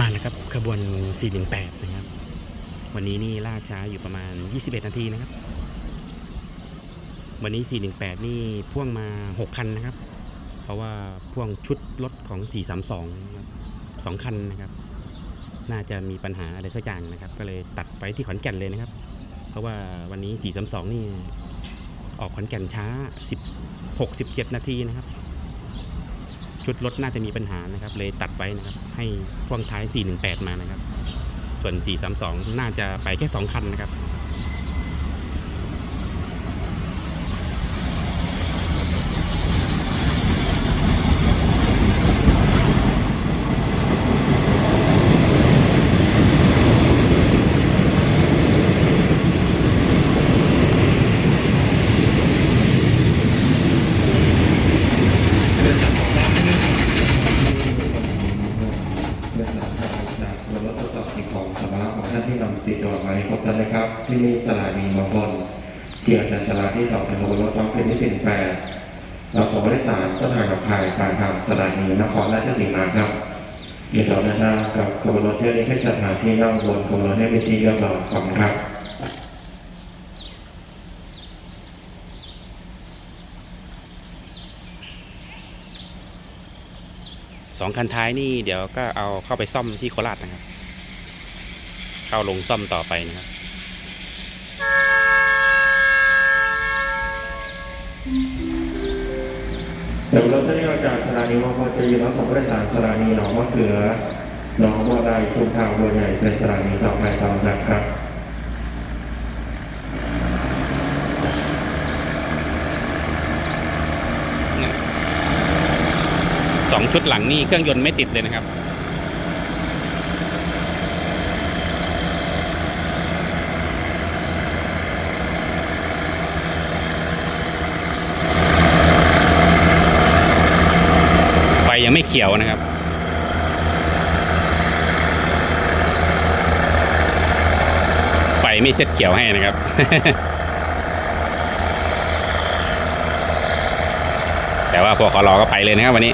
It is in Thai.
มาแล้วครับขบวน 418 นะครับ วันนี้นี่ล่าช้าอยู่ประมาณ 21 นาทีนะครับ วันนี้ 418 นี่พ่วงมา 6 คันนะครับ เพราะว่าพ่วงชุดรถของ 432นะครับสองคันนะครับ น่าจะมีปัญหาอะไรสักอย่างนะครับ ก็เลยตัดไปที่ขอนแก่นเลยนะครับ เพราะว่าวันนี้ 432 นี่ออกขอนแก่นช้า 16 17 นาทีนะครับ ชุดรถน่าจะมีปัญหานะครับ เลยตัดไว้นะครับ ให้พ่วงท้าย 418 มานะครับ ส่วน 432 น่าจะไปแค่ 2 คันนะครับ เรื่องราวจากระบบทดสอบสิ่งของสาระของท่านที่นำติดตัวไว้พบกันนะครับ ที่นี่สถานีมงคลเกียรติจันทราที่สองเป็นขบวนรถท้องเป็นที่สิบแปดเราขอผู้โดยสารต้นทางกับภายการทางสถานีนครราชสีมาครับมีต่อหน้ากับขบวนรถเที่ยวนี้ให้จัดหาที่นั่งบนขบวนรถให้เป็นที่เรียบร้อยขอบคุณครับสองคันท้ายนี่เดี๋ยวก็เอาเข้าไปซ่อมที่โคราชนะครับ เข้าลงซ่อมต่อไปนะครับเดี๋ยวรถที่เราจากสถานีมงคลจะยืนรับส่งผู้โดยสารสถานีหนองมะเขือหนองบัวใดทุ่งทางบัวใหญ่เป็นสถานีต่อไปตามจากครับสองชุดหลังนี่เครื่องยนต์ไม่ติดเลยนะครับ ไม่เขียวนะครับ ไฟไม่เซ็ตเขียวให้นะครับแต่ว่าพวกขอรอก็ไปเลยนะครับวันนี้